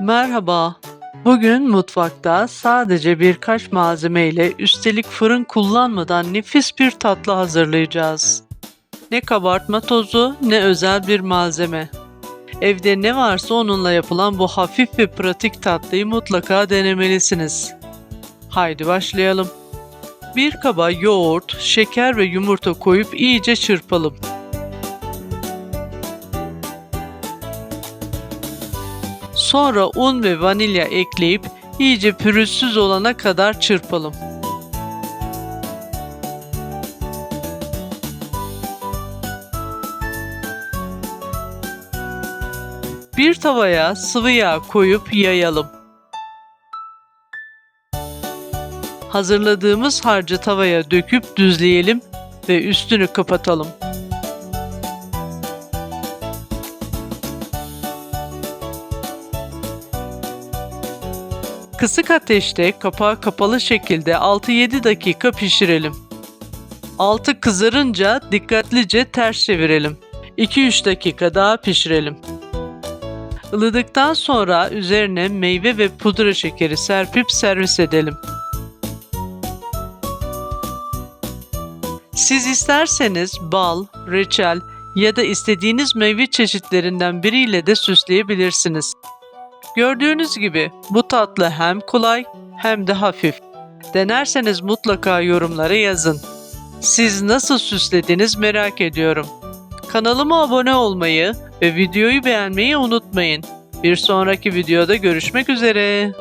Merhaba. Bugün mutfakta sadece birkaç malzeme ile üstelik fırın kullanmadan nefis bir tatlı hazırlayacağız. Ne kabartma tozu ne özel bir malzeme. Evde ne varsa onunla yapılan bu hafif ve pratik tatlıyı mutlaka denemelisiniz. Haydi başlayalım. Bir kaba yoğurt, şeker ve yumurta koyup iyice çırpalım. Sonra un ve vanilya ekleyip iyice pürüzsüz olana kadar çırpalım. Bir tavaya sıvı yağ koyup yayalım. Hazırladığımız harcı tavaya döküp düzleyelim ve üstünü kapatalım. Kısık ateşte kapağı kapalı şekilde 6-7 dakika pişirelim. Altı kızarınca dikkatlice ters çevirelim. 2-3 dakika daha pişirelim. Ilıdıktan sonra üzerine meyve ve pudra şekeri serpip servis edelim. Siz isterseniz bal, reçel ya da istediğiniz meyve çeşitlerinden biriyle de süsleyebilirsiniz. Gördüğünüz gibi bu tatlı hem kolay hem de hafif. Denerseniz mutlaka yorumlara yazın. Siz nasıl süslediniz merak ediyorum. Kanalıma abone olmayı ve videoyu beğenmeyi unutmayın. Bir sonraki videoda görüşmek üzere.